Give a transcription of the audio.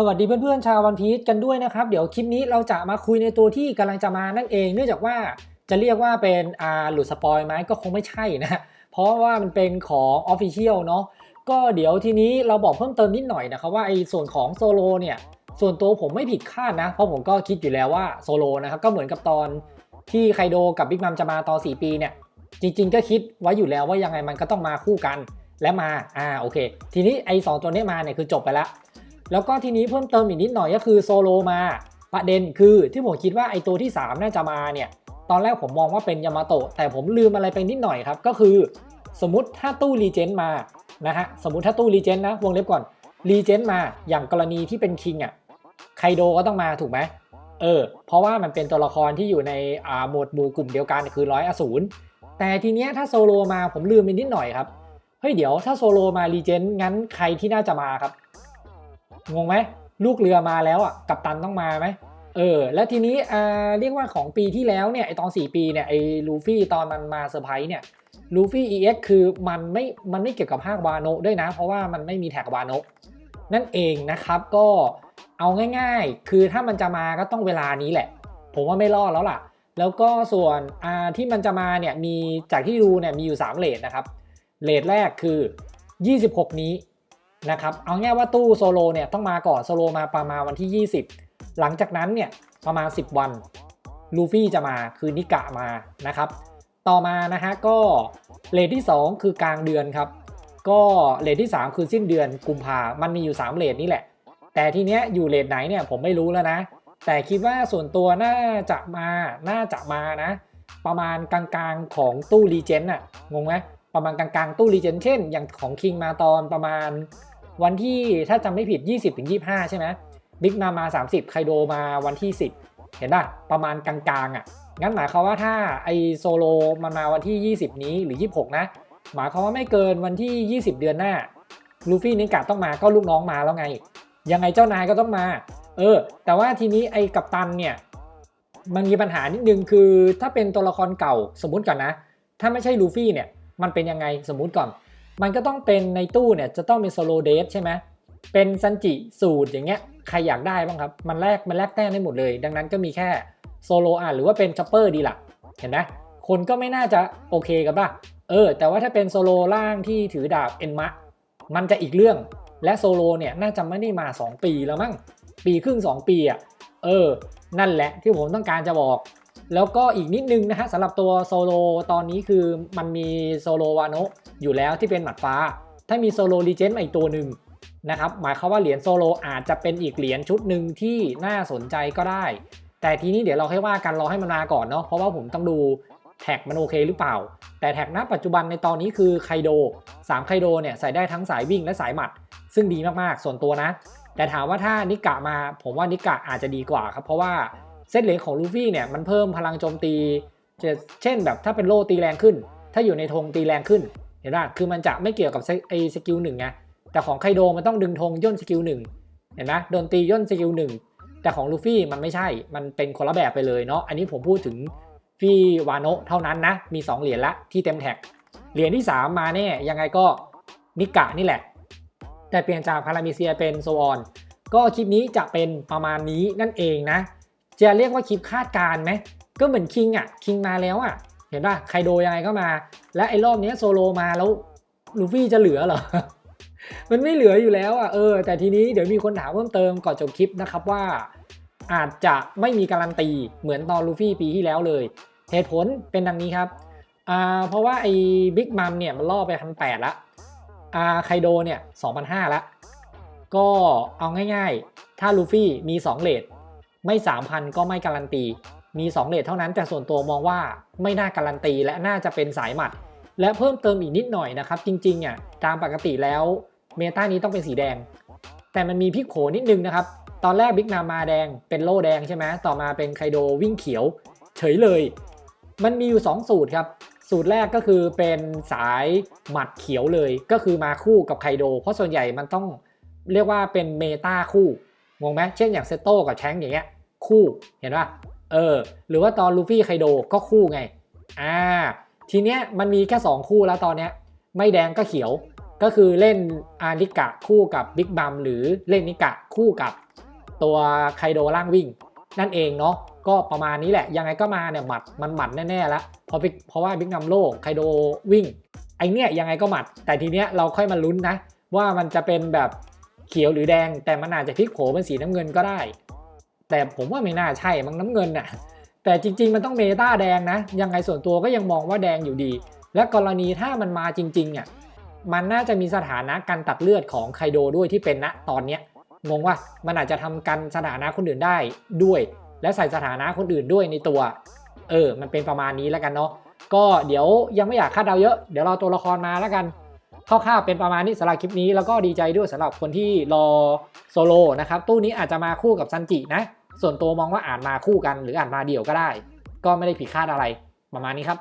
สวัสดีเพื่อนๆชาววันพีชกันด้วยนะครับ เดี๋ยวคลิปนี้เราจะมาคุยในตัวที่กำลังจะมานั่นเอง เนื่องจากว่าจะเรียกว่าเป็นอ่าหลุดสปอยไหมก็คงไม่ใช่นะ เพราะว่ามันเป็นของ Official เนาะก็เดี๋ยวทีนี้เราบอกเพิ่มเติมนิดหน่อยนะครับว่าไอ้ส่วนของโซโลเนี่ยส่วนตัวผมไม่ผิดคาดนะ เพราะผมก็คิดอยู่แล้วว่าโซโลนะครับก็เหมือนกับตอนที่ไคโดกับบิ๊กมัมจะมาตอน4ปีเนี่ยจริง ๆ ก็คิดไว้อยู่แล้วว่ายังไงมันก็ต้องมาคู่กันและมาอ่าโอเค ทีนี้ไอ้สองตัวนี้มาเนี่ยคือจบไปแล้ว แล้วก็ทีนี้เพิ่มเติมอีกนิดหน่อยก็คือโซโลมา ประเด็นคือที่ผมคิดว่าไอตัวที่ 3 น่าจะมาเนี่ย ตอนแรกผมมองว่าเป็นยามาโตะแต่ผมลืมอะไรไปนิดหน่อยครับ ก็คือ สมมติถ้าตู้รีเจนมานะฮะสมมติถ้าตู้รีเจนนะวงเล็บก่อนรีเจนมาอย่างกรณีที่เป็นคิงอะไคโดก็ต้องมาถูกไหมเออ เพราะว่ามันเป็นตัวละครที่อยู่ในอ่าหมวดหมู่กลุ่มเดียวกันคือร้อยอสูรแต่ทีเนี้ยถ้าโซโลมาผมลืมไปนิดหน่อยครับเฮ้ยเดี๋ยวถ้าโซโลมารีเจนงั้นใครที่น่าจะมาครับ งงไหมลูกเรือมาแล้วอะกัปตันต้องมาไหมเออแล้วทีนี้อ่าเรียกว่าของปีที่แล้วเนี่ยไอตอน 4 ปีเนี่ยไอลูฟี่ตอนมันมาเซอร์ไพรส์เนี่ยลูฟี่ EX คือมันไม่มันไม่เกี่ยวกับภาควาโนด้วยนะ เพราะว่ามันไม่มีแท็กวาโนนั่นเองนะครับก็เอาง่ายๆ คือถ้ามันจะมาก็ต้องเวลานี้แหละ ผมว่าไม่รอดแล้วล่ะ แล้วก็ส่วนอ่าที่มันจะมาเนี่ยมีจากที่ดูเนี่ยมีอยู่ 3เลทนะครับเลทแรกคือ 26 นี้ นะครับ เอาง่ายว่าตู้โซโลเนี่ยต้องมาก่อนโซโลมาประมาณวันที่ 20 หลังจากนั้นเนี่ยประมาณ 10 วันลูฟี่จะมาคือนิกะมานะครับ ต่อมานะฮะก็เลทที่ 2 คือกลางเดือนครับ ก็เลทที่ 3 คือสิ้นเดือนกุมภามันมีอยู่ 3เลทนี่แหละ แต่ทีเนี้ยอยู่เลทไหนเนี่ยผมไม่รู้แล้วนะ แต่คิดว่าส่วนตัวน่าจะมาน่าจะมานะ ประมาณกลางๆของตู้รีเจนอะงงไหมประมาณกลางๆตู้รีเจนเช่น อย่างของคิงมาตอนประมาณ วันที่ถ้าจำไม่ผิด 20ถึง25 ใช่ไหมบิ๊กมามา 30 ไคโดมาวันที่ 10 เห็นป่ะ ประมาณกลางๆอะ งั้นหมายความว่าถ้าไอโซโลมันมาวันที่ 20 นี้หรือ 26 นะ หมายความว่าไม่เกินวันที่ 20 เดือนหน้า ลูฟี่นิกะต้องมาก็ลูกน้องมาแล้วไง ยังไงเจ้านายก็ต้องมา เออ แต่ว่าทีนี้ไอ้กัปตันเนี่ย มันมีปัญหานิดนึงคือถ้าเป็นตัวละครเก่าสมมติก่อนนะ ถ้าไม่ใช่ลูฟี่เนี่ย มันเป็นยังไงสมมติก่อน มันก็ต้องเป็นในตู้เนี่ยจะต้องเป็นโซโลเดทใช่ไหมเป็นซันจิสูตรอย่างเงี้ยใครอยากได้บ้างครับ มันแลกมันแลกแต้มได้หมดเลย ดังนั้นก็มีแค่โซโลอะหรือว่าเป็นช็อปเปอร์ดีละเห็นไหมคนก็ไม่น่าจะโอเคกันป่ะเออ แต่ว่าถ้าเป็นโซโลล่างที่ถือดาบเอ็นมะมันจะอีกเรื่องและโซโลเนี่ยน่าจะไม่ได้มา 2 ปีแล้วมั้งปีครึ่ง 2 ปีอะเออ นั่นแหละที่ผมต้องการจะบอก แล้วก็อีกนิดนึงนะฮะสำหรับตัวโซโลตอนนี้คือมันมีโซโลวาโนะ อยู่แล้วที่เป็นหมัดฟ้า ถ้ามีโซโลรีเจนมาอีกตัวหนึ่งนะครับหมายความว่าเหรียญโซโลอาจจะเป็นอีกเหรียญชุดหนึ่งที่น่าสนใจก็ได้ แต่ทีนี้เดี๋ยวเราให้ว่ากันรอให้มันมาก่อนเนาะเพราะว่าผมต้องดูแท็กมันโอเคหรือเปล่า แต่แท็กณปัจจุบันในตอนนี้คือไคโด3ไคโดเนี่ยใส่ได้ทั้งสายวิ่งและสายหมัด ซึ่งดีมากๆส่วนตัวนะ แต่ถามว่าถ้านิกะมาผมว่านิกะอาจจะดีกว่าครับเพราะว่าเซตเหรียญของลูฟี่เนี่ยมันเพิ่มพลังโจมตีจะเช่นแบบถ้าเป็นโล่ตีแรงขึ้น ถ้าอยู่ในธงตีแรงขึ้น ห็นป่ะคือมันจะไม่เกี่ยวกับไอ้สกิลหนึ่งไงแต่ของไคโดมันต้องดึงธงย่นสกิลหนึ่งเห็นไหมโดนตีย่นสกิลหนึ่งแต่ของลูฟี่มันไม่ใช่มันเป็นคนละแบบไปเลยเนาะอันนี้ผมพูดถึงฟี่วานโนะเท่านั้นนะมี 2 เหรียญละที่เต็มแท็กเหรียญที่ 3 มาแน่ยังไงก็นิกะนี่แหละ แต่เปลี่ยนจากพารามิเซียเป็นโซออนก็คลิปนี้จะเป็นประมาณนี้นั่นเองนะ จะเรียกว่าคลิปคาดการณ์ไหมก็เหมือนคิงอะคิงมาแล้วอะ เห็นป่ะไคโดยังไงก็มา และไอ้รอบนี้โซโลมาแล้วลูฟี่จะเหลือเหรอ มันไม่เหลืออยู่แล้วอะเออ แต่ทีนี้เดี๋ยวมีคนถามเพิ่มเติมก่อนจบคลิปนะครับว่า อาจจะไม่มีการันตีเหมือนตอนลูฟี่ปีที่แล้วเลย เหตุผลเป็นดังนี้ครับอ่าเพราะว่าไอ้บิ๊กมัมเนี่ยมันล่อไปพันแปดละอ่าไคโดเนี่ยสองพันห้าละก็เอาง่ายๆ ถ้าลูฟี่มี 2เลทไม่ 3,000 ก็ไม่การันตี มี2เลทเท่านั้นแต่ส่วนตัวมองว่าไม่น่าการันตีและน่าจะเป็นสายหมัด และเพิ่มเติมอีกนิดหน่อยนะครับจริงๆอะตามปกติแล้วเมตานี้ต้องเป็นสีแดง แต่มันมีพิกโขนิดนึงนะครับ ตอนแรกบิ๊กนามาแดงเป็นโล่แดงใช่ไหมต่อมาเป็นไคโดวิ่งเขียว เฉยเลย มันมีอยู่ 2 สูตรครับ สูตรแรกก็คือเป็นสายหมัดเขียวเลย ก็คือมาคู่กับไคโด เพราะส่วนใหญ่มันต้องเรียกว่าเป็นเมตาคู่งงไหมเช่นอย่างเซโต้กับแชงอย่างเงี้ยคู่เห็นป่ะ เออ หรือว่าตอนลูฟี่ไคโดก็คู่ไง อ่า ทีเนี้ยมันมีแค่ 2 คู่แล้วตอนเนี้ย ไม่แดงก็เขียว ก็คือเล่นอานิกะคู่กับบิ๊กบัมหรือเล่นนิกะคู่กับตัวไคโดล่างวิ่ง นั่นเองเนาะ ก็ประมาณนี้แหละ ยังไงก็มาเนี่ยหมัดมันหมัดแน่ๆแล้วเพราะเพราะว่าบิ๊กนำโลกไคโดวิ่ง ไอเนี้ยยังไงก็หมัด แต่ทีเนี้ยเราค่อยมาลุ้นนะ ว่ามันจะเป็นแบบเขียวหรือแดง แต่มันอาจจะพลิกโผเป็นสีน้ำเงินก็ได้ แต่ผมว่าไม่น่าใช่มั้งน้ำเงินน่ะแต่จริง ๆ มันต้องเมตาแดงนะ ยังไงส่วนตัวก็ยังมองว่าแดงอยู่ดี และกรณีถ้ามันมาจริงๆอะมันน่าจะมีสถานะการตัดเลือดของไคโดด้วยที่เป็นณตอนเนี้ยงงว่ามันอาจจะทำกันสถานะคนอื่นได้ด้วย และใส่สถานะคนอื่นด้วยในตัว เออ มันเป็นประมาณนี้แล้วกันเนาะก็เดี๋ยวยังไม่อยากคาดเดาเยอะ เดี๋ยวรอตัวละครมาแล้วกันคร่าวๆเป็นประมาณนี้สำหรับคลิปนี้แล้วก็ดีใจด้วยสำหรับคนที่รอโซโลนะครับตู้นี้อาจจะมาคู่กับซันจินะ ส่วนตัวมองว่าอ่านมาคู่กันหรืออ่านมาเดี่ยวก็ได้ ก็ไม่ได้ผิดคาดอะไรประมาณนี้ครับ